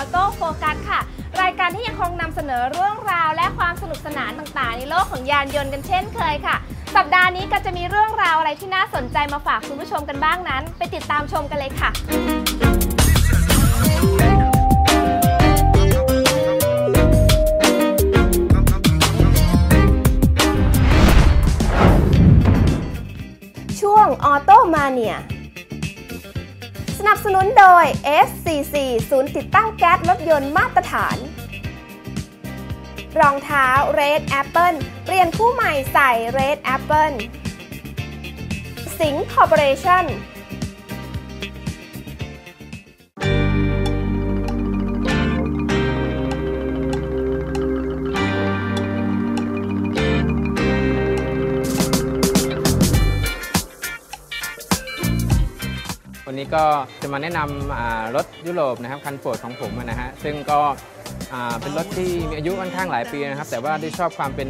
ออโต้โฟกัสค่ะ รายการที่ยังคงนำเสนอเรื่องราวและความสนุกสนานต่างๆ ในโลกของยานยนต์กันเช่นเคยค่ะ สัปดาห์นี้ก็จะมีเรื่องราวอะไรที่น่าสนใจมาฝากคุณผู้ชมกันบ้างนั้น ไปติดตามชมกันเลยค่ะช่วงออโตมาเนีย สนับสนุนโดย SCC ศูนย์ติดตั้งแก๊สรถยนต์มาตรฐาน รองเท้า Red Apple เปลี่ยนคู่ใหม่ใส่ Red Apple สิงคอร์ปอเรชั่น ก็จะมาแนะนำรถยุโรปนะครับคันโปรดของผมนะฮะซึ่งก็เป็นรถที่มีอายุค่อนข้างหลายปีนะครับ แต่ว่าได้ชอบความเป็น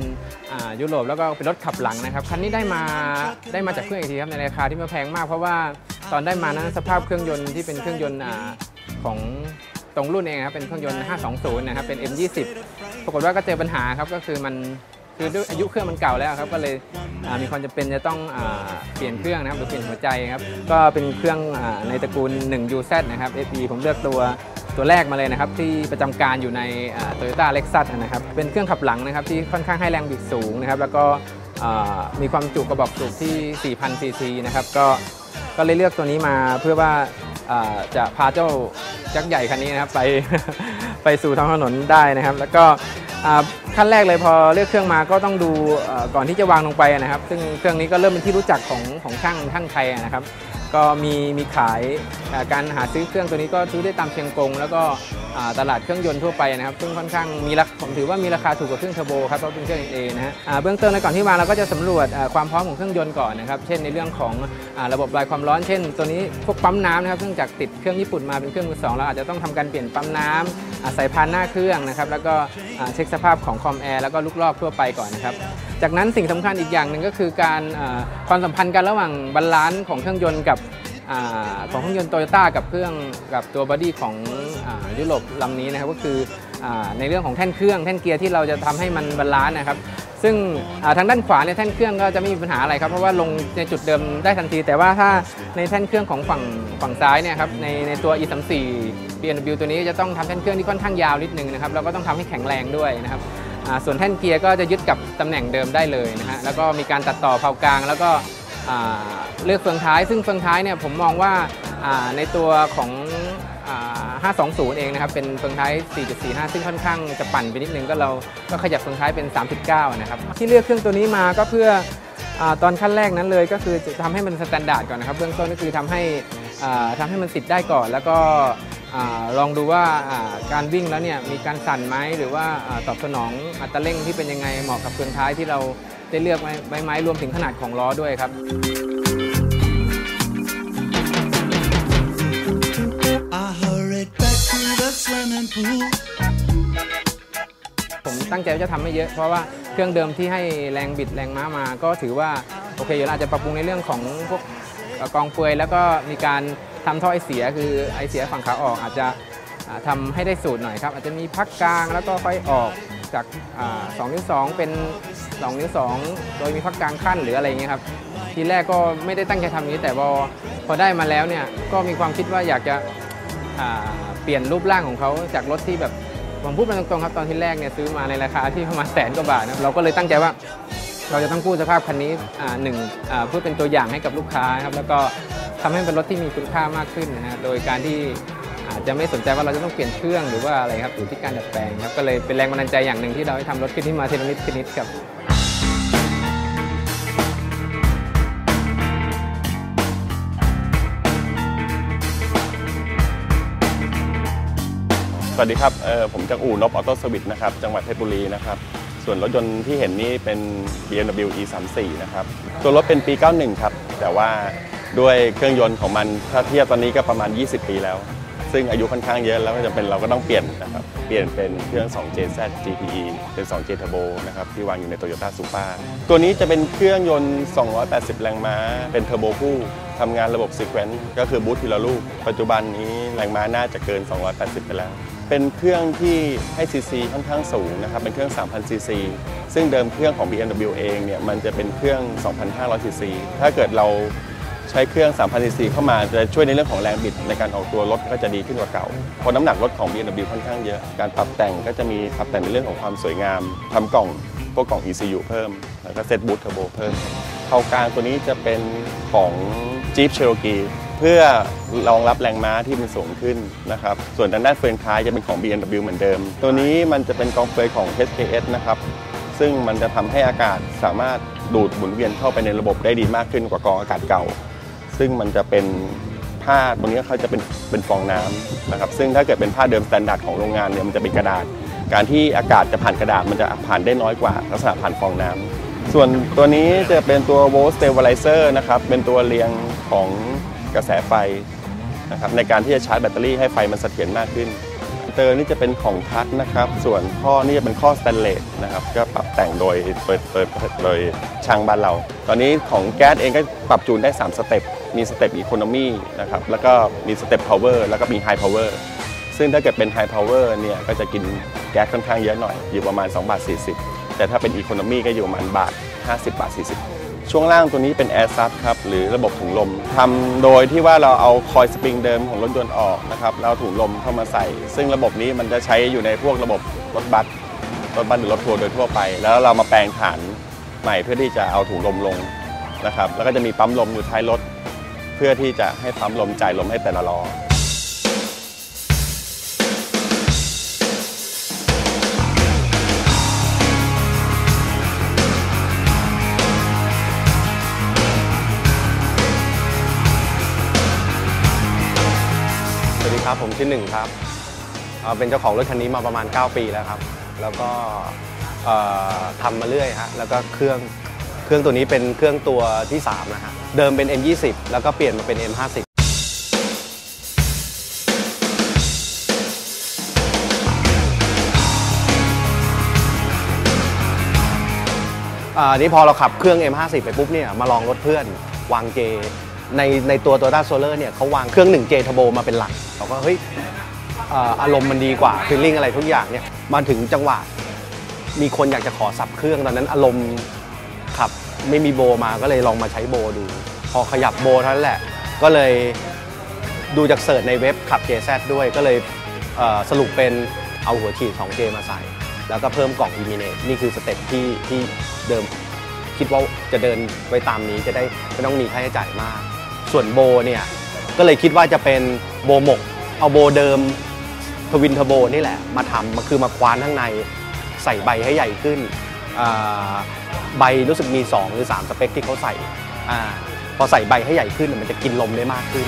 ยุโรปแล้วก็เป็นรถขับหลังนะครับคันนี้ได้มาได้มาจากเครื่องอีกทีครับในราคาที่ไม่แพงมาก เพราะว่าตอนได้มานั้นสภาพเครื่องยนต์ที่เป็นเครื่องยนต์ของตรงรุ่นเองครับเป็นเครื่องยนต์ 520 นะครับเป็น M20 ปรากฏว่าก็เจอปัญหาครับก็คือมัน คือด้วยอายุเครื่องมันเก่าแล้วครับก็เลยมีความจำเป็นจะต้องอเปลี่ยนเครื่องนะครับหรือเปลี่ยนหัวใจครับก็เป็นเครื่องอในตระกูล 1UZ นะครับ FE ผมเลือกตัวตัวแรกมาเลยนะครับที่ประจำการอยู่ในโตโยต้าเล็กซัสนะครับเป็นเครื่องขับหลังนะครับที่ค่อนข้างให้แรงบิดสูงนะครับแล้วก็มีความจุกระบอกสูบที่ 4,000ซีซีนะครับก็ก็เลยเลือกตัวนี้มาเพื่อว่าจะพาเจ้ายักษ์ใหญ่คันนี้นะครับไปไปสู่ท้องถนนได้นะครับ แล้วก็ ขั้นแรกเลยพอเลือกเครื่องมาก็ต้องดูก่อนที่จะวางลงไปนะครับ ซึ่งเครื่องนี้ก็เริ่มเป็นที่รู้จักของของช่างช่างไทยนะครับ ก็มีมีขายอ่การหาซื้อเครื่องตัวนี้ก็ซื้อได้ตามเชียงกง แล้วก็ตลาดเครื่องยนต์ทั่วไปนะครับ ซึ่งค่อนข้างมีราคาผมถือว่ามีราคาถูกกว่าเครื่องเทอร์โบครับเพราะเป็นเครื่อง NA นะฮะเบื้องต้นเลยก่อนที่วางเราก็จะสำรวจความพร้อมของเครื่องยนต์ก่อนนะครับ เช่นในเรื่องของอ่าระบบระบายความร้อนเช่น ตัวนี้พวกปั๊มน้ำนะครับซึ่งจากติดเครื่องญี่ปุ่นมาเป็นเครื่องมือสองเราอาจจะต้องทำการเปลี่ยนปั๊มน้ำอ่าสายพานหน้าเครื่องนะครับแล้วก็เช็คสภาพของคอมแอร์แล้วก็ลูกลอกทั่วไปก่อนนะครับ จากนั้นสิ่งสำคัญอีกอย่างหนึ่งก็คือการความสัมพันธ์กันระหว่างบาลานซ์ของเครื่องยนต์กับของเครื่องยนต์โตโยต้ากับเครื่องกับตัวบอดี้ของอยุโรปลำนี้นะครับก็คืออในเรื่องของแท่นเครื่องแท่นเกียร์ที่เราจะทำให้มันบาลานซ์นะครับ ซึ่งทางด้านขวาเนี่ยแท่นเครื่องก็จะไม่มีปัญหาอะไรครับเพราะว่าลงในจุดเดิมได้ทันที แต่ว่าถ้าในแท่นเครื่องของฝั่งฝั่งซ้ายเนี่ยครับในในตัว e34 BMW ตัวนี้จะต้องทำแท่นเครื่องที่ค่อนข้างยาวนิดนึงนะครับแล้วก็ต้องทำให้แข็งแรงด้วยนะครับ ส่วนแท่นเกียร์ก็จะยึดกับตำแหน่งเดิมได้เลยนะฮะแล้วก็มีการตัดต่อเผากลาง แล้วก็เลือกเฟืองท้าย ซึ่งเฟืองท้ายเนี่ยผมมองว่าในตัวของอ520 เองนะครับ เป็นเฟืองท้าย 4.45 ซึ่งค่อนข้างจะปั่นไปนิดนึงก็เราก็ขยับเฟืองท้ายเป็น 3.9 นะครับ ที่เลือกเครื่องตัวนี้มาก็เพื่ออตอนขั้นแรกนั้นเลยก็คือจะทำให้มันสแตนดาร์ดก่อนนะครับ เบื้องต้นก็คือทำให้ทำให้มันติดได้ก่อน แล้วก็ ลองดูว่าอ่าการวิ่งแล้วเนี่ยมีการสั่นไหมหรือว่าอ่าตอบสนองอัตราเร่งที่เป็นยังไงเหมาะกับเฟืองท้ายที่เราได้เลือกไหมไหมไหมรวมถึงขนาดของล้อด้วยครับ I hurried back to the swimming pool. ผมตั้งใจว่าจะทำไม่เยอะเพราะว่าเครื่องเดิมที่ให้แรงบิดแรงม้ามาก็ถือว่า โอเคอยู่แล้วอาจจะปรับปรุงในเรื่องของพวกเอ่อกองเฟือยแล้วก็มีการ ทำท่อไอเสียคือไอเสียฝั่งขาออกอาจจะอ่าทำให้ได้สูตรหน่อยครับ อาจจะมีพักกลางแล้วก็ค่อยออกจากสองนิ้วสองเป็นสองนิ้วสองโดยมีพักกลางขั้นหรืออะไรอย่างเงี้ยครับ ทีแรกก็ไม่ได้ตั้งใจทำนี้แต่พอพอได้มาแล้วเนี่ยก็มีความคิดว่าอยากจะเปลี่ยนรูปร่างของเขาจากรถที่แบบผมพูดมาตรงๆครับตอนที่แรกเนี่ยซื้อมาในราคาที่ประมาณแสนกว่าบาทนะเราก็เลยตั้งใจว่าเราจะต้องกู้สภาพคันนี้หนึ่งเพื่อเป็นตัวอย่างให้กับลูกค้าครับแล้วก็ ทำให้เป็นรถที่มีคุณค่ามากขึ้นนะฮะโดยการที่อาจจะไม่สนใจว่าเราจะต้องเปลี่ยนเครื่องหรือว่าอะไรครับอยู่ที่การดัดแปลงครับก็เลยเป็นแรงบันดาลใจอย่างหนึ่งที่เราให้ทำรถขึ้นที่มาเทละนิดทีละนิดครับสวัสดีครับเออผมจากอู่นบออโต้สวิตนะครับจังหวัดเพชรบุรีนะครับส่วนรถยนต์ที่เห็นนี่เป็น BMW E34 นะครับตัวรถเป็นปี 91 ครับ แต่ว่า ด้วยเครื่องยนต์ของมันถ้าเทียบตอนนี้ก็ประมาณ 20 ปีแล้ว ซึ่งอายุค่อนข้างเยอะแล้วก็จะเป็นเราก็ต้องเปลี่ยนนะครับเปลี่ยนเป็นเครื่อง 2JZ GTE เป็น 2J Turbo นะครับที่วางอยู่ใน Toyota Supra ตัวนี้จะเป็นเครื่องยนต์ 280 แรงม้า เป็นเทอร์โบคู่ทำงานระบบ Sequence ก็คือบูททีละลูก ปัจจุบันนี้แรงม้าน่าจะเกิน 280 ไปแล้วเป็นเครื่องที่ให้ซีซีค่อนข้างสูงนะครับ เป็นเครื่อง 3,000 ซีซี ซึ่งเดิมเครื่องของ BMW เองเนี่ย มันจะเป็นเครื่อง 2,500 ซีซี ถ้าเกิดเรา ใช้เครื่อง 3,000ซีซีเข้ามาจะช่วยในเรื่องของแรงบิดในการออกตัวรถก็จะดีขึ้นกว่าเก่า เพราะน้ำหนักรถของ BMW ค่อนข้างเยอะ การปรับแต่งก็จะมีปรับแต่งในเรื่องของความสวยงาม ทำกล่องพวกกล่อง ECU เพิ่ม แล้วก็เซตบูทเทอร์โบเพิ่มเผากลางตัวนี้จะเป็นของ Jeep Cherokee เพื่อรองรับแรงม้าที่มันสูงขึ้นนะครับ ส่วนทางด้านเฟืองท้ายจะเป็นของ BMW เหมือนเดิม ตัวนี้มันจะเป็นกองเฟืองของ HKS นะครับ ซึ่งมันจะทำให้อากาศสามารถดูดหมุนเวียนเข้าไปในระบบได้ดีมากขึ้นกว่ากองอากาศเก่า ซึ่งมันจะเป็นผ้าตรงนี้เขาจะเป็นเป็นฟองน้ำนะครับซึ่งถ้าเกิดเป็นผ้าเดิมสแตนดาร์ดของโรงงานเนี่ยมันจะเป็นกระดาษ การที่อากาศจะผ่านกระดาษมันจะผ่านได้น้อยกว่าลักษณะผ่านฟองน้ำส่วนตัวนี้จะเป็นตัว volt stabilizer นะครับเป็นตัวเรียงของกระแสไฟนะครับในการที่จะชาร์จแบตเตอรี่ให้ไฟมันเสถียรมากขึ้นเตอร์นี่จะเป็นของทัชนะครับ ส่วนข้อนี่จะเป็นข้อสแตนเลสนะครับ ก็ปรับแต่งโดยโดยโดยโดยช่างบ้านเรา ตอนนี้ของแก๊สเองก็ปรับจูนได้ 3 สเต็ป มีสเต็ปอีโคโนมีนะครับแล้วก็มีสเต็ปพาวเวอร์แล้วก็มีไฮพาวเวอร์ซึ่งถ้าเกิดเป็นไฮพาวเวอร์เนี่ยก็จะกินแก๊สค่อนข้างเยอะหน่อย อยู่ประมาณ2บาท40 แต่ถ้าเป็นอีโคโนมีก็อยู่ประมาณบาท 50 บาท 40 ช่วงล่างตัวนี้เป็นแอร์ซับครับหรือระบบถุงลมทำโดยที่ว่าเราเอาคอยสปริงเดิมของรถยนต์ออกนะครับแล้วถุงลมเข้ามาใส่ ซึ่งระบบนี้มันจะใช้อยู่ในพวกระบบรถบัสรถบัสหรือรถทัวร์โดยทั่วไป แล้วเรามาแปลงฐานใหม่เพื่อที่จะเอาถุงลมลงนะครับแล้วก็จะมีปั๊มลมอยู่ท้ายรถ พื่อที่จะให้ปั๊มลมจ่ายลมให้แต่ละล้อสวัสดีครับผมชื่อหนึ่งครับเเป็นเจ้าของรถคันนี้มาประมาณ 9 ปีแล้วครับ แล้วก็ทำมาเรื่อยฮะแล้วก็เครื่อง เครื่องตัวนี้เป็นเครื่องตัวที่ 3 นะฮะ เดิมเป็น M20 แล้วก็เปลี่ยนมาเป็น M50 อ่านี่พอเราขับเครื่อง M50 ไปปุ๊บเนี่ยมาลองรถเพื่อนวางเจ ในในตัว Toyota Solar เนี่ยเขาวางเครื่อง 1J Turbo มาเป็นหลักเราก็เฮ้ยอาอารมณ์มันดีกว่าฟีลลิ่งอะไรทุกอย่างเนี่ยมาถึงจังหวะ มีคนอยากจะขอสับเครื่องตอนนั้นอารมณ์ ขับไม่มีโบมาก็เลยลองมาใช้โบดู พอขยับโบเท่านั้นแหละ ก็เลยดูจากเสิร์ชในเว็บขับ JZ ด้วยก็เลยเสรุปเป็นเอาหัวฉีด 2J มาใส่ แล้วก็เพิ่มกล่อง Illuminate นี่คือสเต็ปที่ที่เดิมคิดว่าจะเดินไว้ตามนี้จะได้ไม่ต้องมีค่าใช้จ่ายมาก ส่วนโบเนี่ยก็เลยคิดว่าจะเป็นโบหมก เอาโบเดิมทวินเทอร์โบนี่แหละ มาทำมาคือมาคว้านข้างในใส่ใบให้ใหญ่ขึ้น ใบรู้สึกมี 2 หรือ 3 สเปคที่เขาใส่อาพอใส่ใบให้ใหญ่ขึ้นมันจะกินลมได้มากขึ้น